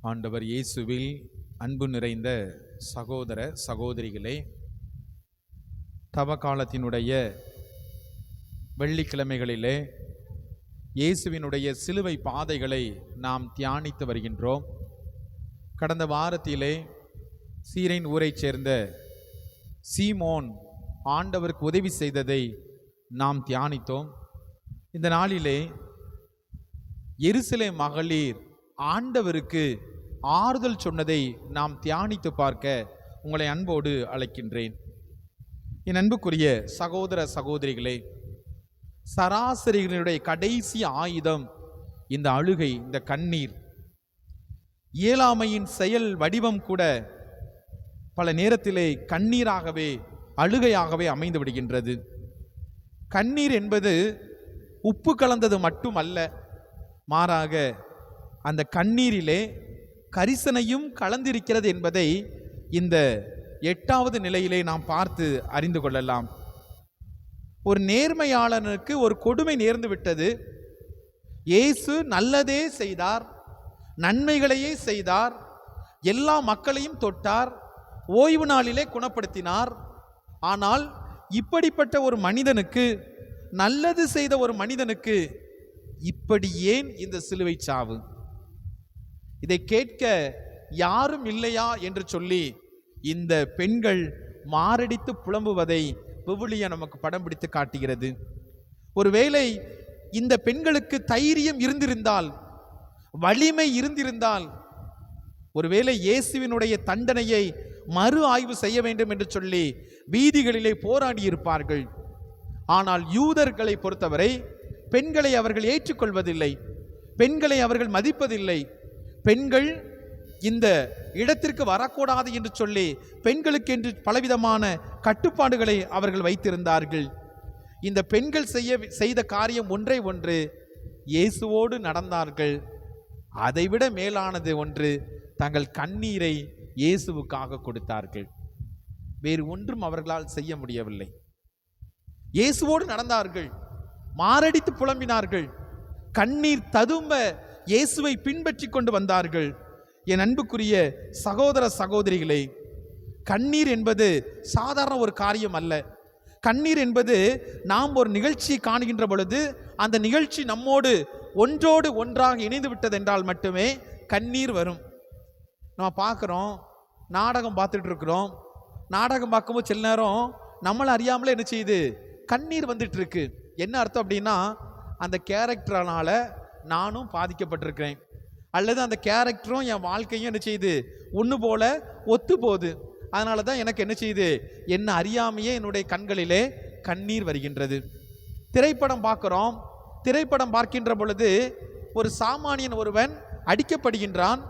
ஆண்டவர் இயேசுவில் அன்பு நிறைந்த சகோதர சகோதரிகளே தவக்காலத்தினுடைய வெள்ளிக்கிழமைகளிலே இயேசுவினுடைய சிலுவை பாதைகளை நாம் தியானித்து வருகின்றோம். கடந்த வாரத்திலே சீரின் ஊரைச் சேர்ந்த சீமோன் ஆண்டவருக்கு உதவி செய்ததை நாம் தியானித்தோம். இந்த நாளிலே எருசிலே மகளிர் ஆண்டவருக்கு ஆறுதல் சொன்னதை நாம் தியானித்து பார்க்க உங்களை அன்போடு அழைக்கின்றேன். என் அன்புக்குரிய சகோதர சகோதரிகளே சராசரிகளுடைய கடைசி ஆயுதம் இந்த அழுகை இந்த கண்ணீர். இயலாமையின் செயல் வடிவம் கூட பல நேரத்திலே கண்ணீராகவே அழுகையாகவே அமைந்து விடுகின்றது. கண்ணீர் என்பது உப்பு கலந்தது மட்டுமல்ல மாறாக அந்த கண்ணீரிலே கரிசனையும் கலந்திருக்கிறது என்பதை இந்த எட்டாவது நிலையிலே நாம் பார்த்து அறிந்து கொள்ளலாம். ஒரு நேர்மையாளனுக்கு ஒரு கொடுமை நேர்ந்து விட்டது. இயேசு நல்லதே செய்தார் நன்மைகளையே செய்தார் எல்லா மக்களையும் தொட்டார் ஓய்வு நாளிலே குணப்படுத்தினார். ஆனால் இப்படிப்பட்ட ஒரு மனிதனுக்கு நல்லது செய்த ஒரு மனிதனுக்கு இப்படி ஏன் இந்த சிலுவை சாவு? இதை கேட்க யாரும் இல்லையா என்று சொல்லி இந்த பெண்கள் மாரடித்து புலம்புவதை விவிலியம் நமக்கு படம் பிடித்து காட்டுகிறது. ஒருவேளை இந்த பெண்களுக்கு தைரியம் இருந்திருந்தால் வலிமை இருந்திருந்தால் ஒருவேளை இயேசுவினுடைய தண்டனையை மறு ஆய்வு செய்ய வேண்டும் என்று சொல்லி வீதிகளிலே போராடி இருப்பார்கள். ஆனால் யூதர்களை பொறுத்தவரை பெண்களை அவர்கள் ஏற்றுக்கொள்வதில்லை பெண்களை அவர்கள் மதிப்பதில்லை. பெண்கள் இந்த இடத்திற்கு வரக்கூடாது என்று சொல்லி பெண்களுக்கு என்று பலவிதமான கட்டுப்பாடுகளை அவர்கள் வைத்திருந்தார்கள். இந்த பெண்கள் செய்ய செய்த காரியம் ஒன்றே ஒன்று இயேசுவோடு நடந்தார்கள். அதைவிட மேலானது ஒன்று தங்கள் கண்ணீரை இயேசுவுக்காக கொடுத்தார்கள். வேறு ஒன்றும் அவர்களால் செய்ய முடியவில்லை. இயேசுவோடு நடந்தார்கள். மாரடித்து புலம்பினார்கள். கண்ணீர் ததும்ப இயேசுவை பின்பற்றி கொண்டு வந்தார்கள். என் அன்புக்குரிய சகோதர சகோதரிகளே கண்ணீர் என்பது சாதாரண ஒரு காரியம் அல்ல. கண்ணீர் என்பது நாம் ஒரு நிகழ்ச்சியை காணுகின்ற பொழுது அந்த நிகழ்ச்சி நம்மோடு ஒன்றோடு ஒன்றாக இணைந்து விட்டதென்றால் மட்டுமே கண்ணீர் வரும். நம்ம பார்க்குறோம் நாடகம் பார்த்துட்டு இருக்கிறோம். நாடகம் பார்க்கும்போது சில நேரம் நம்மளை அறியாமலே என்ன செய்யுது? கண்ணீர் வந்துட்டு இருக்கு. என்ன அர்த்தம் அப்படின்னா அந்த கேரக்டரானால நானும் பாதிக்கப்பட்டிருக்கிறேன். அல்லது அந்த கேரக்டரும் என் வாழ்க்கையும் என்ன செய்யுது ஒன்று போல ஒத்து போகுது அதனால தான் எனக்கு என்ன செய்யுது என்ன அறியாமையே என்னுடைய கண்களிலே கண்ணீர் வருகின்றது. திரைப்படம் பார்க்குறோம். திரைப்படம் பார்க்கின்ற பொழுது ஒரு சாமானியன் ஒருவன் அடிக்கப்படுகின்றான்.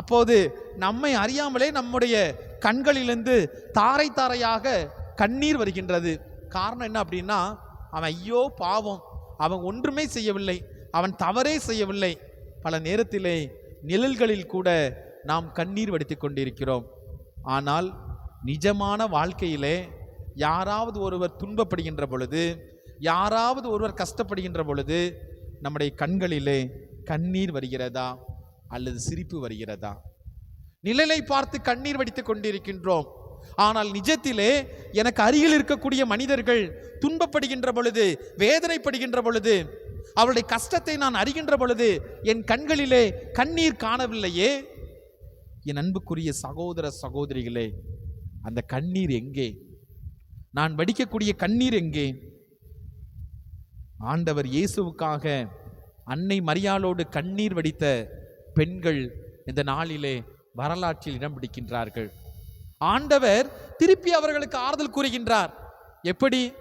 அப்போது நம்மை அறியாமலே நம்முடைய கண்களிலிருந்து தாரை தாரையாக கண்ணீர் வருகின்றது. காரணம் என்ன அப்படின்னா அவன் ஐயோ பாவம். அவன் ஒன்றுமே செய்யவில்லை. அவன் தவறே செய்யவில்லை. பல நேரத்திலே நிழல்களில் கூட நாம் கண்ணீர் வடித்து கொண்டிருக்கிறோம். ஆனால் நிஜமான வாழ்க்கையிலே யாராவது ஒருவர் துன்பப்படுகின்ற பொழுது யாராவது ஒருவர் கஷ்டப்படுகின்ற பொழுது நம்முடைய கண்களிலே கண்ணீர் வருகிறதா அல்லது சிரிப்பு வருகிறதா? நிழலை பார்த்து கண்ணீர் வடித்துக் கொண்டிருக்கின்றோம். ஆனால் நிஜத்திலே எனக்கு அருகில் இருக்கக்கூடிய மனிதர்கள் துன்பப்படுகின்ற பொழுது வேதனைப்படுகின்ற பொழுது அவளுடைய கஷ்டத்தை நான் அறிகின்ற பொழுது என் கண்களிலே கண்ணீர் காணவில்லையே. என் அன்புக்குரிய சகோதர சகோதரிகளே அந்த கண்ணீர் எங்கே? நான் வடிக்கக்கூடிய கண்ணீர் எங்கே? ஆண்டவர் இயேசுவுக்காக அன்னை மரியாளோடு கண்ணீர் வடித்த பெண்கள் இந்த நாளிலே வரலாற்றில் இடம் பிடிக்கின்றார்கள். ஆண்டவர் திருப்பி அவர்களுக்கு ஆறுதல் கூறுகின்றார். எப்படி?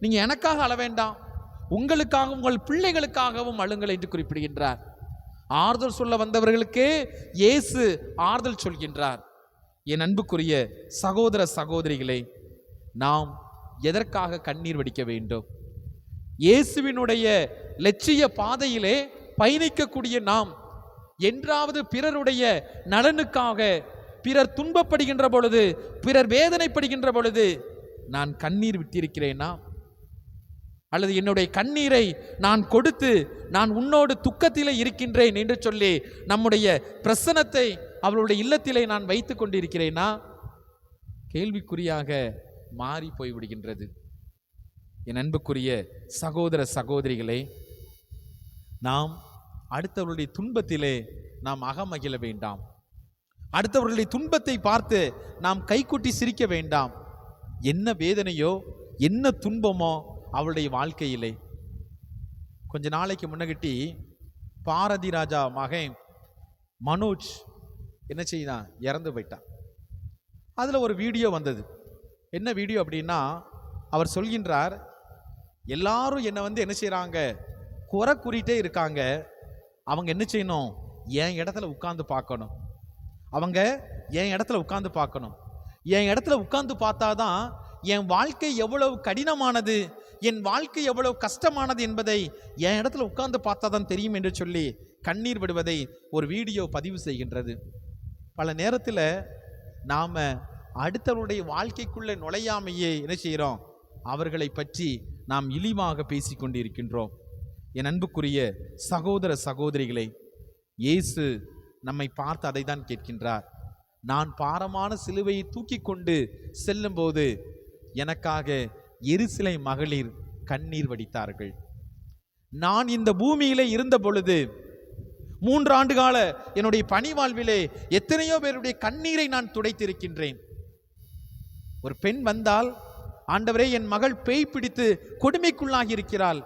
நீங்க எனக்காக அள வேண்டாம். உங்களுக்காகவும் உங்கள் பிள்ளைகளுக்காகவும் அழுங்கள் என்று குறிப்பிடுகின்றார். ஆறுதல் சொல்ல வந்தவர்களுக்கே இயேசு ஆறுதல் சொல்கின்றார். என் அன்புக்குரிய சகோதர சகோதரிகளை நாம் எதற்காக கண்ணீர் வடிக்க வேண்டும்? இயேசுவினுடைய லட்சிய பாதையிலே பயணிக்கக்கூடிய நாம் என்றாவது பிறருடைய நலனுக்காக பிறர் துன்பப்படுகின்ற பொழுது பிறர் வேதனைப்படுகின்ற பொழுது நான் கண்ணீர் விட்டிருக்கிறேனா? அல்லது என்னுடைய கண்ணீரை நான் கொடுத்து நான் உன்னோடு துக்கத்தில் இருக்கின்றேன் என்று சொல்லி நம்முடைய பிரசனத்தை அவளுடைய இல்லத்திலே நான் வைத்து கொண்டிருக்கிறேனா? கேள்விக்குறியாக மாறி போய்விடுகின்றது. என் அன்புக்குரிய சகோதர சகோதரிகளே நாம் அடுத்தவர்களுடைய துன்பத்திலே நாம் அகமகிழ வேண்டாம். அடுத்தவர்களுடைய துன்பத்தை பார்த்து நாம் கைக்குட்டி சிரிக்க வேண்டாம். என்ன வேதனையோ என்ன துன்பமோ அவளுடைய வாழ்க்கையிலே. கொஞ்ச நாளைக்கு முன்னகிட்டி பாரதி ராஜா மகன் மனோஜ் என்ன செய்தான்? இறந்து போயிட்டான். அதில் ஒரு வீடியோ வந்தது. என்ன வீடியோ அப்படின்னா அவர் சொல்கின்றார் எல்லாரும் என்னை வந்து என்ன செய்கிறாங்க குறை கூறிட்டே இருக்காங்க. அவங்க என்ன செய்யணும்? என் இடத்துல உட்காந்து பார்க்கணும். அவங்க என் இடத்துல உட்காந்து பார்க்கணும். என் இடத்துல உட்கார்ந்து பார்த்தாதான் என் வாழ்க்கை எவ்வளவு கடினமானது? என் வாழ்க்கை எவ்வளவு கஷ்டமானது என்பதை என் இடத்துல உட்கார்ந்து பார்த்தாதான் தெரியும் என்று சொல்லி கண்ணீர் விடுவதை ஒரு வீடியோ பதிவு செய்கின்றது. பல நேரத்தில் நாம் அடுத்தவருடைய வாழ்க்கைக்குள்ளே நுழையாமையே என்ன செய்கிறோம்? அவர்களை பற்றி நாம் இழிவாக பேசிக்கொண்டு இருக்கின்றோம் என் அன்புக்குரிய சகோதர சகோதரிகளை இயேசு நம்மை பார்த்து அதை தான் கேட்கின்றார். நான் பாரமான சிலுவையை தூக்கி கொண்டு செல்லும்போது எனக்காக எருசிலை மகளிர் கண்ணீர் வடித்தார்கள். நான் இந்த பூமியிலே இருந்த பொழுது மூன்று ஆண்டு கால என்னுடைய பணி வாழ்விலே எத்தனையோ பேருடைய கண்ணீரை நான் துடைத்திருக்கின்றேன். ஒரு பெண் வந்தால் ஆண்டவரே என் மகள் பேய் பிடித்து கொடுமைக்குள்ளாகி இருக்கிறாள்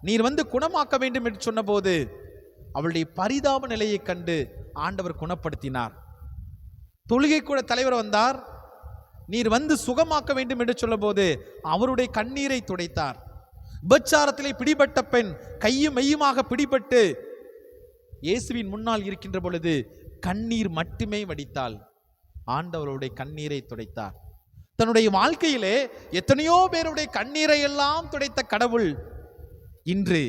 நீர் வந்து குணமாக்க வேண்டும் என்று சொன்னபோது அவளுடைய பரிதாப நிலையைக் கண்டு ஆண்டவர் குணப்படுத்தினார். தொழுகை கூட தலைவர் வந்தார் நீர் வந்து சுகமாக்க வேண்டும் என்று சொல்லபோது அவருடைய கண்ணீரை துடைத்தார். விபச்சாரத்திலே பிடிபட்ட பெண் கையும் மெய்யுமாக பிடிபட்டு இயேசுவின் முன்னால் இருக்கின்ற பொழுது கண்ணீர் மட்டுமே வடித்தாள். ஆண்டவருடைய கண்ணீரை துடைத்தார். தன்னுடைய வாழ்க்கையிலே எத்தனையோ பேருடைய கண்ணீரை எல்லாம் துடைத்த கடவுள் இன்று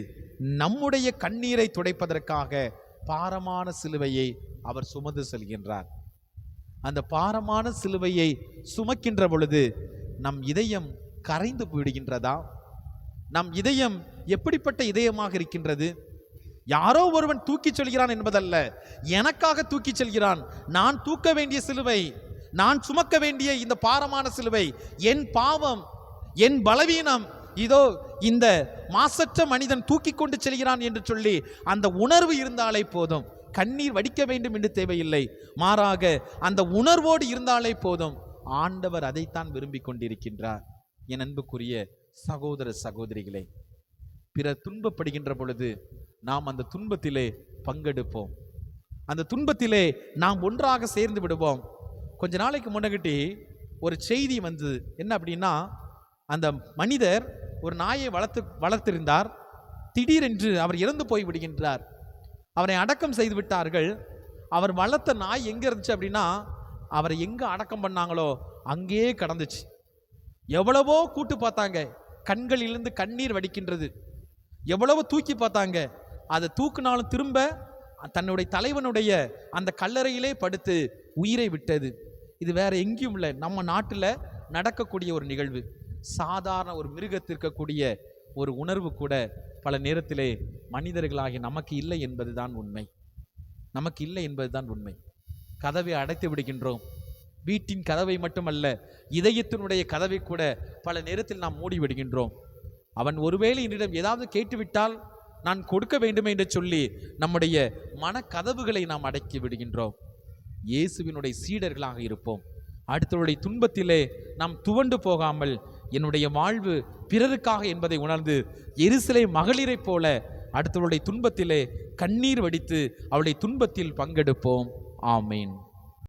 நம்முடைய கண்ணீரை துடைப்பதற்காக பாரமான சிலுவையை அவர் சுமந்து செல்கின்றார். அந்த பாரமான சிலுவையை சுமக்கின்ற பொழுது நம் இதயம் கரைந்து போயிடுகின்றதா நம் இதயம் எப்படிப்பட்ட இதயமாக இருக்கின்றது? யாரோ ஒருவன் தூக்கிச் செல்கிறான் என்பதல்ல. எனக்காக தூக்கிச் செல்கிறான். நான் தூக்க வேண்டிய சிலுவை நான் சுமக்க வேண்டிய இந்த பாரமான சிலுவை என் பாவம் என் பலவீனம் இதோ இந்த மாசற்ற மனிதன் தூக்கி கொண்டு செல்கிறான் என்று சொல்லி அந்த உணர்வு இருந்தாலே போதும். கண்ணீர் வடிக்க வேண்டும் என்று தேவையில்லை. மாறாக அந்த உணர்வோடு இருந்தாலே போதும். ஆண்டவர் அதைத்தான் விரும்பி கொண்டிருக்கின்றார். என் அன்புக்குரிய சகோதர சகோதரிகளே பிறர் துன்பப்படுகின்ற பொழுது நாம் அந்த துன்பத்திலே பங்கெடுப்போம். அந்த துன்பத்திலே நாம் ஒன்றாக சேர்ந்து விடுவோம். கொஞ்ச நாளைக்கு முன்னகிட்டி ஒரு செய்தி வந்தது என்ன அப்படின்னா அந்த மனிதர் ஒரு நாயை வளர்த்து வளர்த்திருந்தார். திடீரென்று அவர் இறந்து போய் விடுகின்றார். அவரை அடக்கம் செய்து விட்டார்கள். அவர் வளர்த்த நாய் எங்கே இருந்துச்சு அப்படின்னா அவரை எங்கே அடக்கம் பண்ணாங்களோ அங்கேயே கடந்துச்சு. எவ்வளவோ கூட்டு பார்த்தாங்க. கண்களிலிருந்து கண்ணீர் வடிக்கின்றது. எவ்வளவோ தூக்கி பார்த்தாங்க. அதை தூக்குனாலும் திரும்ப தன்னுடைய தலைவனுடைய அந்த கல்லறையிலே படுத்து உயிரை விட்டது. இது வேற எங்கேயும் இல்லை. நம்ம நாட்டில் நடக்கக்கூடிய ஒரு நிகழ்வு. சாதாரண ஒரு மிருகத்திற்கக்கூடிய ஒரு உணர்வு கூட பல நேரத்திலே மனிதர்களாகிய நமக்கு இல்லை என்பதுதான் உண்மை. நமக்கு இல்லை என்பதுதான் உண்மை. கதவை அடைத்து விடுகின்றோம். வீட்டின் கதவை மட்டுமல்ல இதயத்தினுடைய கதவை கூட பல நேரத்தில் நாம் மூடி விடுகின்றோம். அவன் ஒருவேளை என்னிடம் ஏதாவது கேட்டுவிட்டால் நான் கொடுக்க வேண்டுமே என்று சொல்லி நம்முடைய மனக்கதவுகளை நாம் அடக்கி விடுகின்றோம். இயேசுவினுடைய சீடர்களாக இருப்போம். அடுத்தவருடைய துன்பத்திலே நாம் துவண்டு போகாமல் என்னுடைய வாழ்வு பிறருக்காக என்பதை உணர்ந்து எரிசிலை மகளிரைப் போல அடுத்தவளுடைய துன்பத்திலே கண்ணீர் வடித்து அவளுடைய துன்பத்தில் பங்கெடுப்போம். ஆமீன்.